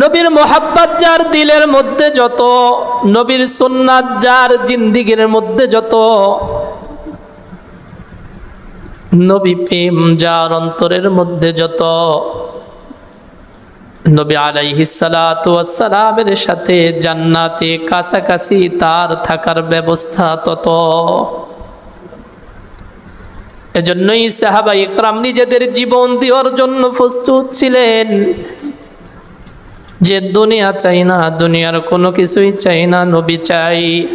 নবীর মোহাব্বত যার দিলের মধ্যে যত, নবীর সুন্নাত যার জিন্দিগির মধ্যে যত, নবী প্রেম যার অন্তরের মধ্যে যত, নবী আলাইহিসালামের সাথে জান্নাতে কাছাকাছি তার থাকার ব্যবস্থা তত। এজন্যই সাহাবা ইকরাম নিজেদের জীবন দেওয়ার জন্য প্রস্তুত ছিলেন। যে দুনিয়া চাই না, দুনিয়ার কোনো কিছুই চাই না, নবী চাই।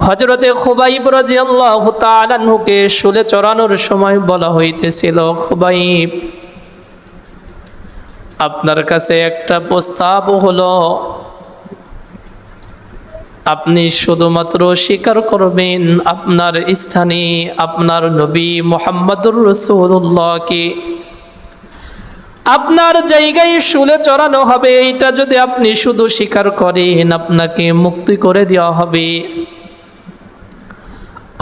হজরতে খুবাইব রাজিয়াল্লাহ তালানহুকে শুলে চড়ানোর সময় বলা হইতেছিল, খুবাইব, আপনার কাছে একটা প্রস্তাব হলো। আপনি শুধুমাত্র স্বীকার করবেন আপনার স্থানে আপনার নবী মোহাম্মদুর রসুল্লাহকে আপনার জায়গায় শুলে চড়ানো হবে এটা যদি আপনি শুধু স্বীকার করেন, আপনাকে মুক্তি করে দেওয়া হবে।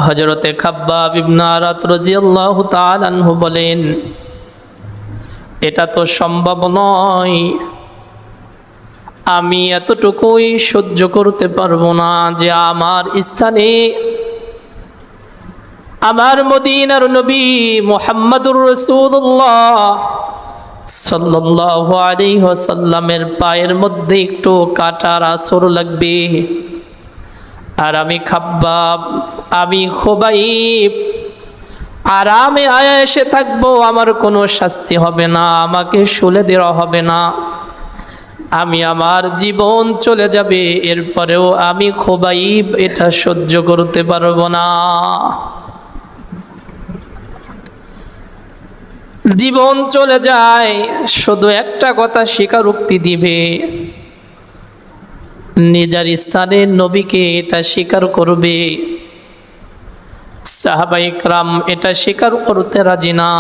হজরতে খাব্বা বিবনারাত রাজিয়াল্লাহ বলেন, এটা তো সম্ভব নয়। আমি এতটুকুই সহ্য করতে পারব না যে আমার স্থানে আমার মদিনার নবী মোহাম্মদুর রসুল্লাহ সাল্লাহ আলিহাসাল্লামের পায়ের মধ্যে একটু কাটার আসর লাগবে। আর আমি খাব্বাব, আমি খোবাইব। আরামে আয়াসে থাকব, আমার কোনো শাস্তি হবে না, আমাকে শুলে দেওয়া হবে না। আমি আমার জীবন চলে যাবে, এরপরেও আমি খোবাইব, এটা সহ্য করতে পারব না। জীবন চলে যায়, শুধু একটা কথা স্বীকারোক্তি দিবে। নিজের স্থানে নবীকে এটা স্বীকার করবে। সাহাবাইকরাম এটা স্বীকার করতে রাজি না।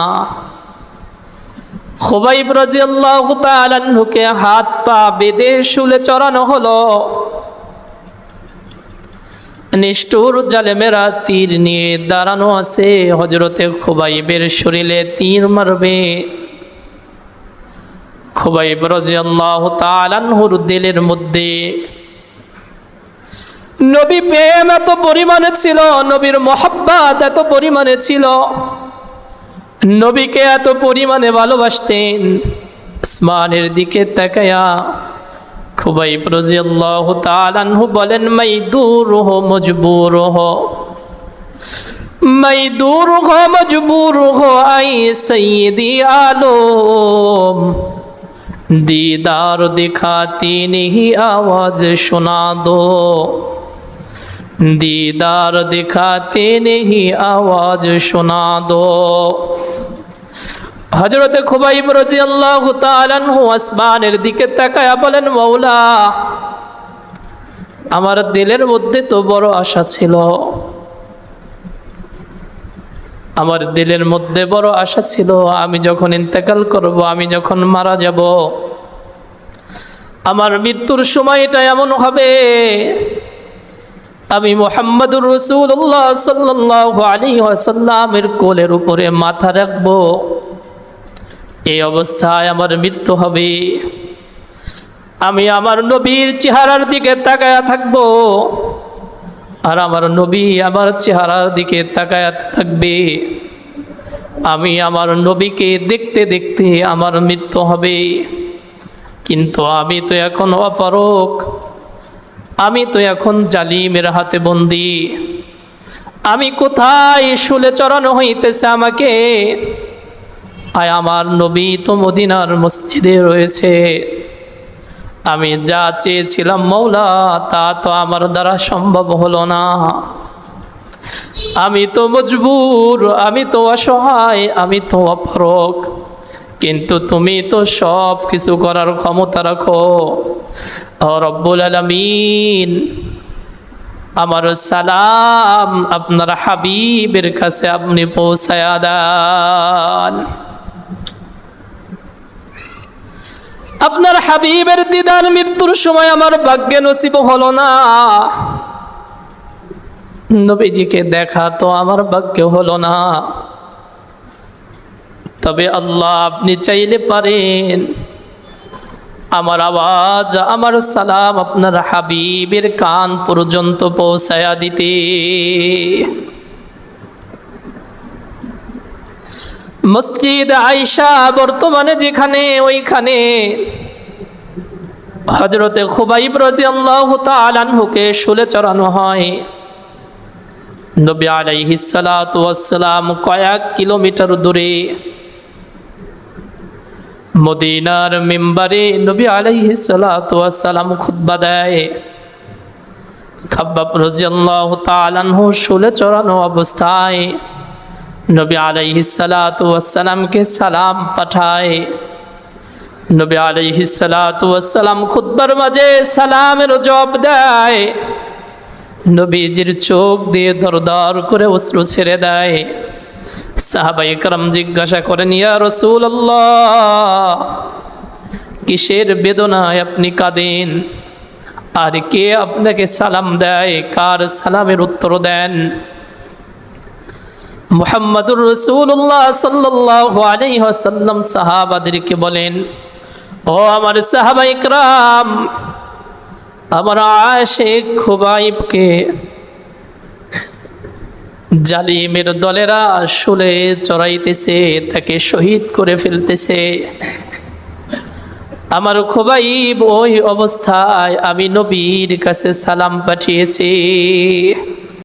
খোবাইব রাজিয়াল্লাহ তালান্নুকে হাত পা বেঁধে শুলে চড়ানো হলো। নিষ্ঠুর জালেমেরা তীর নিয়ে দাঁড়ানো আছে। হজরতে খোবাইবের শরীরে তীর মারবে। খোবাইব তালান্হুর দিলের মধ্যে, নবী প্রেম এত পরিমাণে ছিল, নবীর মহাব্বাত এত পরিমাণে ছিল। নবীকে এত পরিমাণে ভালোবাসতেন। আসমানের দিকে তাকায়া খুবাইব রাজিয়াল্লাহু তাআলা আনহু বলেন মাইদুর হো মজবুর হো মাইদুর হো মজবুর হো আই সৈয়দি আলম, দিদার দিখাতি নিহি আওয়াজ শোনা দো দিদার দিখাতি নিহি আওয়াজ শোনা দো হজরতে খুবাইব রাজি আল্লাহ আসমানের দিকে তাকায়া বলেন মৌলা আমার দিলের মধ্যে তো বড় আশা ছিল। আমার দিলের মধ্যে বড় আশা ছিল, আমি যখন ইন্তেকাল করব, আমি যখন মারা যাব, আমার মৃত্যুর সময় এটা এমন হবে। আমি মোহাম্মদুর রসুল্লাহ সাল্লাহ আলী আসাল্লামের কোলের উপরে মাথা রাখব। এই অবস্থায় আমার মৃত্যু হবে। আমি আমার নবীর চেহারার দিকে তাকায়া থাকব। আর আমার নবী আমার চেহারার দিকে তাকায়াত থাকবে। আমি আমার নবীকে দেখতে দেখতে আমার মৃত্যু হবে। কিন্তু আমি তো এখন অপারক। আমি তো এখন জালিমের হাতে বন্দি। আমি কোথায় শুলে চড়ানো হইতেছে আমাকে? আয় আমার নবী তো মদিনার মসজিদে রয়েছে। আমি যা চেয়েছিলাম মৌলা, তা তো আমার দ্বারা সম্ভব হলো না। আমি তো মজবুর, আমি তো অসহায়, আমি তো অপরক। কিন্তু তুমি তো সব কিছু করার ক্ষমতা রাখো। রব্বুল আলমিন, আমার সালাম আপনার হাবিবের কাছে আপনি পৌঁছায় দান। আপনার হাবিবের দিদার মৃত্যুর সময় আমার ভাগ্যে নসিব হলো না। নবীজিকে দেখা তো আমার ভাগ্য হলো না। তবে আল্লাহ আপনি চাইলে পারেন। আমার আওয়াজ, আমার সালাম আপনার হাবিবের কান পর্যন্ত পৌঁছায়া দিতে। মসজিদ আয়সা বর্তমানে যেখানে, ওইখানে হজরতে খুবাইব রাজি আল্লাহ তালানহুকে শুলে চড়ানো হয়। নবী আলাইহিসালাম কয়েক কিলোমিটার দূরে মদিনার মেম্বারে নবী আলাইহিসালাম খুতবা দেয়। খাব্বাব রাজিয়াল্লাহু তাআলাহু শুলে চড়ানো অবস্থায় নবী আলাইহিসালামকে সালাম পাঠায়। নবী আলাইহিসালাম খুতবার মাঝে সালামের জবাব দেয়। নবীজির চোখ দিয়ে দরদর করে অশ্রু ছেড়ে দেয়। সাহাবাই কারাম জিজ্ঞাসা করেন, ইয়া রসুল কিসের বেদনায় আপনি কাঁদেন? আর কে আপনাকে সালাম দেয়? কার সালামের উত্তর দেন? মোহাম্মদুর রসুল্লাহ সাল্লাহ আলাইসাল্লাম সাহাবাদেরকে বলেন, ও আমার সাহাবাই কারাম আমার আশেক খুবাইবকে জালিমের দলেরা শুলে চড়াইতেছে, তাকে শহীদ করে ফেলতেছে। আমার খুবাইব ওই অবস্থায় আমি নবীর কাছে সালাম পাঠিয়েছি।